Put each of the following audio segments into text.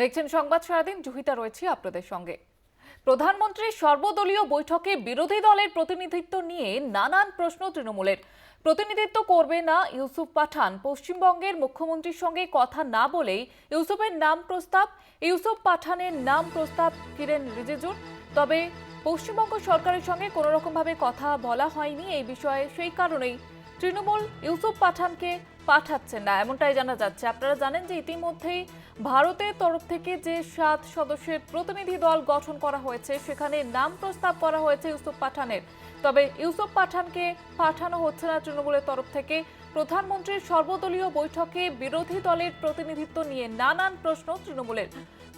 দেখছেন সংবাদ সারাদিন, জুহিতা রয়েছে আপনাদের সঙ্গে। প্রধানমন্ত্রীর সর্বদলীয় বৈঠকে বিরোধী দলের প্রতিনিধিত্ব নিয়ে নানান প্রশ্ন তৃণমূলের। প্রতিনিধিত্ব করবে না ইউসুফ পাঠান। পশ্চিমবঙ্গের মুখ্যমন্ত্রীর সঙ্গে কথা না বলেই ইউসুফের নাম প্রস্তাব, ইউসুফ পাঠানের নাম প্রস্তাব কিরেন রিজিজুর। তবে পশ্চিমবঙ্গ সরকারের সঙ্গে কোনো রকমভাবে কথা বলা হয়নি এই বিষয়ে, সেই কারণেই তৃণমূল ইউসুফ পাঠানকে পাঠাচ্ছেন না। এমনটাই জানা যাচ্ছে। আপনারা জানেন যে ইতিমধ্যেই ভারতের তরফ থেকে যে সাত সদস্যের প্রতিনিধি দল গঠন করা হয়েছে, সেখানে নাম প্রস্তাব করা হয়েছে ইউসুফ পাঠানের। তবে ইউসুফ পাঠানকে পাঠানো হচ্ছে না তৃণমূলের তরফ থেকে। প্রধানমন্ত্রীর সর্বদলীয় বৈঠকে বিরোধী দলের প্রতিনিধিত্ব নিয়ে নানান প্রশ্ন তৃণমূলের।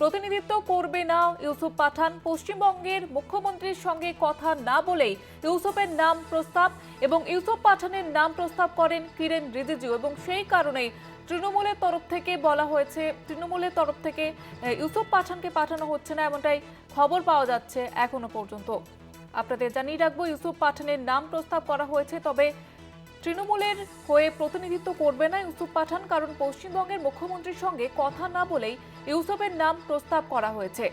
প্রতিনিধিত্ব করবে না ইউসুফ পাঠান। পশ্চিমবঙ্গের মুখ্যমন্ত্রীর সঙ্গে কথা না বলেই ইউসুফের নাম প্রস্তাব এবং ইউসুফ পাঠানের নাম প্রস্তাব করেন কিরেন রিজিজু এবং সেই কারণেই তৃণমূলের তরফ থেকে বলা হয়েছে, তৃণমূলের তরফ থেকে ইউসুফ পাঠানকে পাঠানো হচ্ছে না এমনটাই খবর পাওয়া যাচ্ছে এখনও পর্যন্ত। আপনাদের জানিয়ে রাখব, ইউসুফ পাঠানের নাম প্রস্তাব করা হয়েছে, তবে তৃণমূলের হয়ে প্রতিনিধিত্ব করবে না ইউসুফ পাঠান, কারণ পশ্চিমবঙ্গের মুখ্যমন্ত্রীর সঙ্গে কথা না বলেই ইউসুফের নাম প্রস্তাব করা হয়েছে।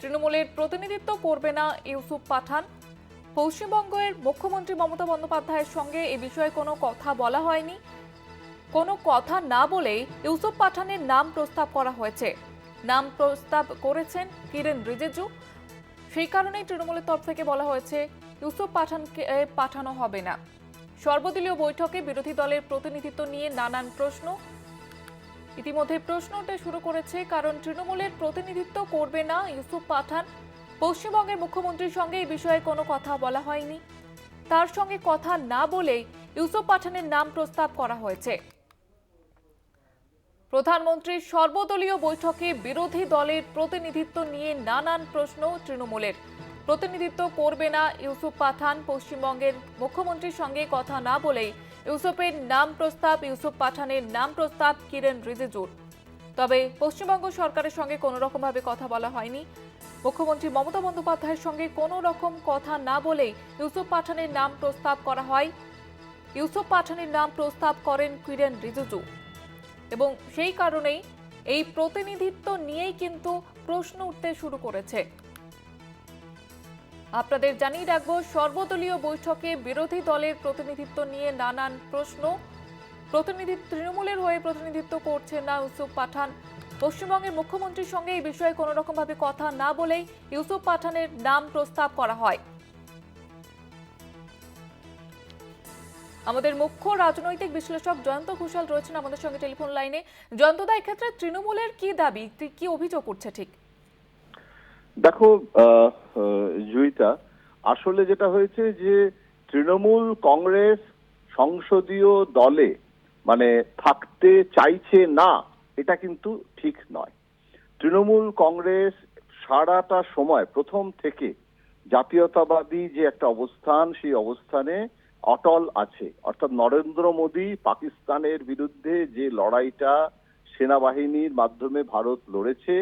তৃণমূলের প্রতিনিধিত্ব করবে না ইউসুফ পাঠান পশ্চিমবঙ্গের মুখ্যমন্ত্রী মমতা বন্দ্যোপাধ্যায়ের সঙ্গে এ বিষয়ে কোনো কথা বলা হয়নি। কোনো কথা না বলেই ইউসুফ পাঠানের নাম প্রস্তাব করা হয়েছে। নাম প্রস্তাব করেছেন কিরেন রিজিজু। সেই কারণেই তৃণমূলের তরফ থেকে বলা হয়েছে, ইউসুফ পাঠানকে পাঠানো হবে না। সর্বদলীয় বৈঠকে বিরোধী দলের প্রতিনিধিত্ব নিয়ে নানান প্রশ্ন। ইতিমধ্যে প্রশ্ন উঠতে শুরু করেছে, কারণ তৃণমূলের প্রতিনিধিত্ব করবে না ইউসুফ পাঠান। পশ্চিমবঙ্গের মুখ্যমন্ত্রীর সঙ্গে এই বিষয়ে কোনো কথা বলা হয়নি। তার সঙ্গে কথা না বলেই ইউসুফ পাঠানের নাম প্রস্তাব করা হয়েছে। প্রধানমন্ত্রীর সর্বদলীয় বৈঠকে বিরোধী দলের প্রতিনিধিত্ব নিয়ে নানান প্রশ্ন তৃণমূলের। প্রতিনিধিত্ব করবে না ইউসুফ পাঠান পশ্চিমবঙ্গের মুখ্যমন্ত্রীর সঙ্গে কথা না বলেই ইউসুফের নাম প্রস্তাব, ইউসুফ পাঠানের নাম প্রস্তাব কিরেন রিজিজুর। তবে পশ্চিমবঙ্গ সরকারের সঙ্গে কোনো রকমভাবে কথা বলা হয়নি। মুখ্যমন্ত্রী মমতা বন্দ্যোপাধ্যায়ের সঙ্গে কোনো রকম কথা না বলেই ইউসুফ পাঠানের নাম প্রস্তাব করা হয়। ইউসুফ পাঠানের নাম প্রস্তাব করেন কিরেন রিজিজু। এবং সেই কারণেই এই প্রতিনিধিত্ব নিয়েই কিন্তু প্রশ্ন উঠতে শুরু করেছে। আপনাদের জানিয়ে রাখব, সর্বদলীয় বৈঠকে বিরোধী দলের প্রতিনিধিত্ব নিয়ে নানান প্রশ্ন। প্রতিনিধি তৃণমূলের হয়ে প্রতিনিধিত্ব করছেন না ইউসুফ পাঠান। পশ্চিমবঙ্গের মুখ্যমন্ত্রীর সঙ্গে এই বিষয়ে কোনো রকমভাবে কথা না বলেই ইউসুফ পাঠানের নাম প্রস্তাব করা হয়। আমাদের মুখ্য রাজনৈতিক বিশ্লেষক জয়ন্ত ঘোষাল রয়েছেন আমাদের সঙ্গে টেলিফোন লাইনে। জয়ন্তদা এক্ষেত্রে তৃণমূলের কি দাবি? কি অভিযোগ করছে ঠিক? দেখো আহ, আসলে যেটা হয়েছে যে তৃণমূল কংগ্রেস সংসদীয় দলে মানে থাকতে চাইছে না এটা কিন্তু ঠিক নয়। তৃণমূল কংগ্রেস সারাটা সময় প্রথম থেকে জাতীয়তাবাদী যে একটা অবস্থান, সেই অবস্থানে অটল আছে। অর্থাৎ নরেন্দ্র মোদী পাকিস্তানের বিরুদ্ধে যে লড়াইটা সেনাবাহিনীর মাধ্যমে ভারত লড়েছে,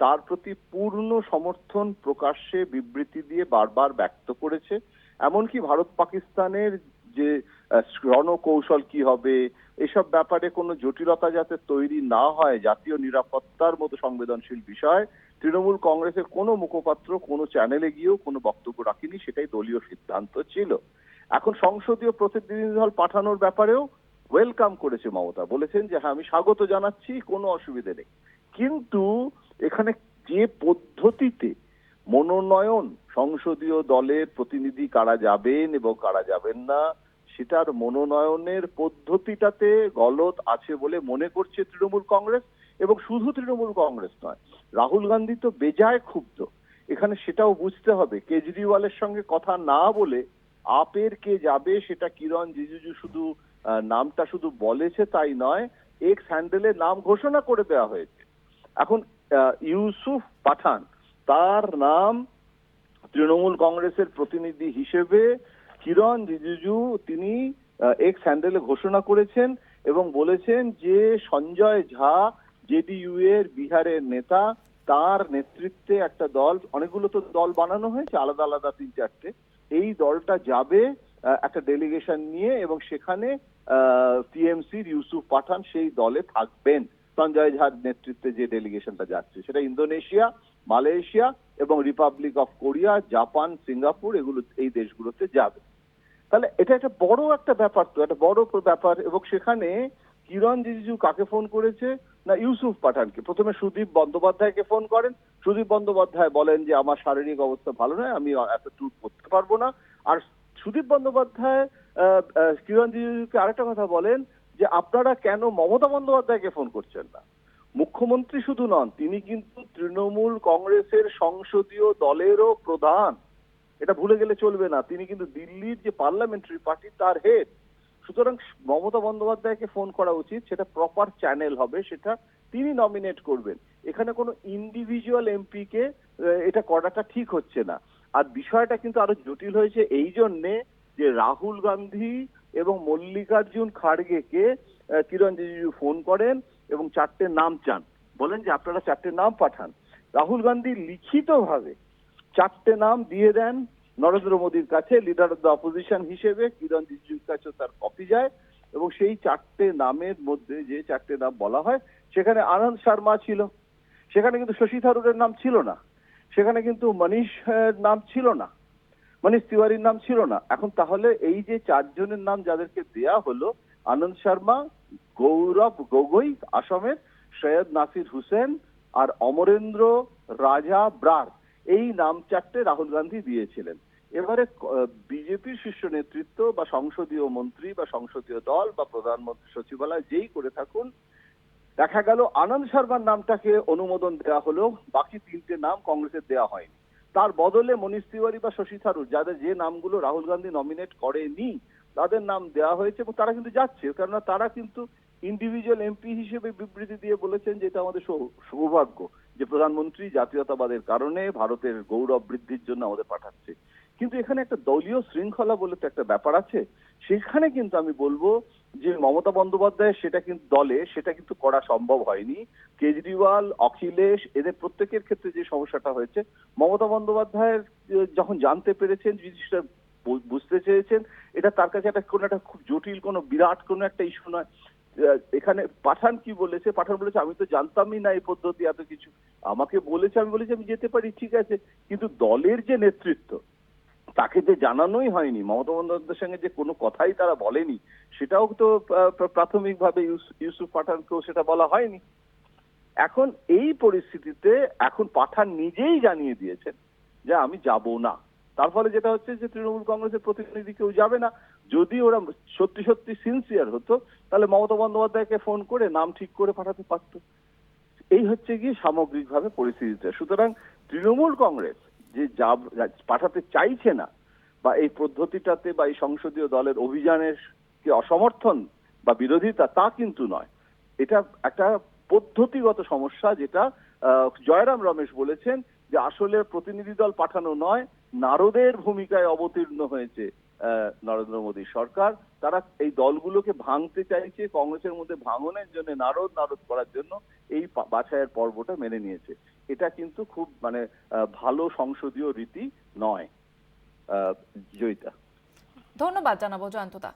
তার প্রতি পূর্ণ সমর্থন প্রকাশ্যে বিবৃতি দিয়ে বারবার ব্যক্ত করেছে। এমনকি ভারত পাকিস্তানের যে রণকৌশল কি হবে এসব ব্যাপারে কোনো জটিলতা যাতে তৈরি না হয়, জাতীয় নিরাপত্তার মতো সংবেদনশীল বিষয়, তৃণমূল কংগ্রেসের কোনো মুখপাত্র কোনো চ্যানেলে গিয়েও কোনো বক্তব্য রাখেনি, সেটাই দলীয় সিদ্ধান্ত ছিল। এখন সংসদীয় প্রতিনিধি দল পাঠানোর ব্যাপারেও ওয়েলকাম করেছে মমতা। বলেছেন যে হ্যাঁ আমি স্বাগত জানাচ্ছি, কোনো অসুবিধে নেই। কিন্তু এখানে যে পদ্ধতিতে মনোনয়ন সংসদীয় দলের প্রতিনিধি কারা যাবেন এবং কারা যাবেন না সেটার মনোনয়নের পদ্ধতিটাতে গলত আছে বলে মনে করছে তৃণমূল কংগ্রেস এবং শুধু তৃণমূল কংগ্রেস নয়, রাহুল গান্ধী তো বেজায় ক্ষুব্ধ। এখানে সেটাও বুঝতে হবে, কেজরিওয়ালের সঙ্গে কথা না বলে আপের কে যাবে সেটা কিরণ রিজিজু শুধু নামটা শুধু বলেছে তাই নয় এক্স হ্যান্ডেলে নাম ঘোষণা করে দেওয়া হয়েছে। এখন ইউসুফ পাঠান, তার নাম তৃণমূল কংগ্রেসের প্রতিনিধি হিসেবে কিরণ রিজিজু তিনি এক্স হ্যান্ডেলে ঘোষণা করেছেন এবং বলেছেন যে সঞ্জয় ঝা জেডিইউ এর বিহারের নেতা, তার নেতৃত্বে একটা দল, অনেকগুলো তো দল বানানো হয়েছে, আলাদা আলাদা তিন চারটে। এই দলটা যাবে একটা ডেলিগেশন নিয়ে এবং সেখানে টিএমসির ইউসুফ পাঠান সেই দলে থাকবেন। সঞ্জয় ঝার নেতৃত্বে যে ডেলিগেশনটা যাচ্ছে, সেটা ইন্দোনেশিয়া, মালয়েশিয়া এবং Republic of Korea, Japan, Singapore, এগুলো, এই দেশগুলোতে যাবে। তাহলে এটা একটা বড় একটা ব্যাপার তো, একটা বড় ব্যাপার। এবং সেখানে কিরণ রিজিজু কাকে ফোন করেছে? না, ইউসুফ পাঠানকে। প্রথমে সুদীপ বন্দ্যোপাধ্যায়কে ফোন করেন। সুদীপ বন্দ্যোপাধ্যায় বলেন যে, আমার শারীরিক অবস্থা ভালো নয়, আমি এত ট্যুর করতে পারব না। আর সুদীপ বন্দ্যোপাধ্যায় কিরণ রিজিজুকে আরেকটা কথা বলেন যে, আপনারা কেন মমতা বন্দ্যোপাধ্যায়কে ফোন করছেন না? মুখ্যমন্ত্রী শুধু নন, তিনি কিন্তু তৃণমূল কংগ্রেসের সংসদীয় দলেরও প্রধান। এটা ভুলে গেলে চলবে না। তিনি কিন্তু দিল্লির যে পার্লামেন্টারি পার্টি তার হেড সুতরাং মমতা বন্দ্যোপাধ্যায়কে ফোন করা উচিত। সেটা প্রপার চ্যানেল হবে, সেটা তিনি নমিনেট করবেন। এখানে কোনো ইন্ডিভিজুয়াল এমপি কে এটা করাটা ঠিক হচ্ছে না। আর বিষয়টা কিন্তু আরও জটিল হয়েছে এই জন্যে যে রাহুল গান্ধী এবং মল্লিকার্জুন খাড়গেকে কিরণ রিজিজু ফোন করেন এবং চারটে নাম চান। বলেন যে আপনারা চারটে নাম পাঠান। রাহুল গান্ধী লিখিতভাবে চারটে নাম দিয়ে দেন নরেন্দ্র মোদীর কাছে লিডার অফ দ্য অপোজিশন হিসেবে কিরণ রিজিজুর কাছে তার কপি যায় এবং সেই চারটে নামের মধ্যে যে চারটে নাম বলা হয়, সেখানে আনন্দ শর্মা ছিল। সেখানে কিন্তু শশী থারুরের নাম ছিল না। সেখানে কিন্তু মনীষ নাম ছিল না। মনীষ তিওয়ারির নাম ছিল না। এখন তাহলে এই যে চারজনের নাম যাদেরকে দেয়া হলো, আনন্দ শর্মা, গৌরব গগৈ আসামের, সৈয়দ নাসির হুসেন আর অমরেন্দ্র রাজা ব্রার। এই নাম চারটে রাহুল গান্ধী দিয়েছিলেন। এবারে বিজেপির শীর্ষ নেতৃত্ব বা সংসদীয় মন্ত্রী বা সংসদীয় দল বা প্রধানমন্ত্রী সচিবালয় যেই করে থাকুন, দেখা গেল আনন্দ শর্মার নামটাকে অনুমোদন দেওয়া হলো, বাকি তিনটে নাম কংগ্রেসের দেওয়া হয়নি। তার বদলে মনীষ তিওয়ারি বা শশী থারুর, যাদের যে নামগুলো রাহুল গান্ধী নমিনেট করেনি, তাদের নাম দেওয়া হয়েছে এবং তারা কিন্তু যাচ্ছে, কেননা তারা কিন্তু ইন্ডিভিজুয়াল এমপি হিসেবে বিবৃতি দিয়ে বলেছেন যে এটা আমাদের সৌভাগ্য। যে প্রধানমন্ত্রী জাতীয়তাবাদের কারণে ভারতের গৌরব বৃদ্ধির জন্য আমাদের পাঠাচ্ছে। কিন্তু এখানে একটা দলীয় শৃঙ্খলা বলে তো একটা ব্যাপার আছে। সেখানে কিন্তু আমি বলব যে মমতা বন্দ্যোপাধ্যায় সেটা কিন্তু দলে, সেটা কিন্তু করা সম্ভব হয়নি। কেজরিওয়াল, অখিলেশ, এদের প্রত্যেকের ক্ষেত্রে যে সমস্যাটা হয়েছে, মমতা বন্দ্যোপাধ্যায়ের যখন জানতে পেরেছেন, জিনিসটা বুঝতে চেয়েছেন, এটা তার কাছে একটা কোনো একটা খুব জটিল, কোনো বিরাট কোনো একটা ইস্যু নয়। এখানে পাঠান কি বলেছে? পাঠান বলেছে, আমি তো জানতামই না এই পদ্ধতি, এত কিছু। আমাকে বলেছে, আমি বলেছি, আমি যেতে পারি, ঠিক আছে। কিন্তু দলের যে নেতৃত্ব, তাকে যে জানানোই হয়নি, মমতা বন্দ্যোপাধ্যায়ের সঙ্গে যে কোনো কথাই তারা বলেনি, সেটাও তো প্রাথমিকভাবে ইউস- ইউসুফ পাঠানকেও সেটা বলা হয়নি। এখন এই পরিস্থিতিতে এখন পাঠান নিজেই জানিয়ে দিয়েছেন যে, আমি যাব না। তার ফলে যেটা হচ্ছে যে, তৃণমূল কংগ্রেসের প্রতিনিধি কেউ যাবে না। যদি ওরা সত্যি সত্যি সিনসিয়ার হতো, তাহলে মমতা বন্দ্যোপাধ্যায়কে ফোন করে নাম ঠিক করে পাঠাতে পারতো। এই হচ্ছে গিয়ে সামগ্রিকভাবে পরিস্থিতিটা। সুতরাং তৃণমূল কংগ্রেস যে যা পাঠাতে চাইছে না, বা এই পদ্ধতিটাতে বা এই সংসদীয় দলের অভিযানের যে অসমর্থন বা বিরোধিতা, তা কিন্তু নয়। এটা একটা পদ্ধতিগত সমস্যা যেটা জয়রাম রমেশ বলেছেন যে আসলে প্রতিনিধি দল পাঠানো নয়, নারদের ভূমিকায় অবতীর্ণ হয়েছে। নরেন্দ্র মোদী সরকার, তারা এই দলগুলোকে ভাঙতে চাইছে, কংগ্রেসের মধ্যে ভাঙনের জন্য, নারদ নারদ করার জন্য এই বাছাইয়ের পর্বটা মেনে নিয়েছে। এটা কিন্তু খুব মানে ভালো সংসদীয় রীতি নয় জয়িতা। ধন্যবাদ জানাব জয়ন্তদা।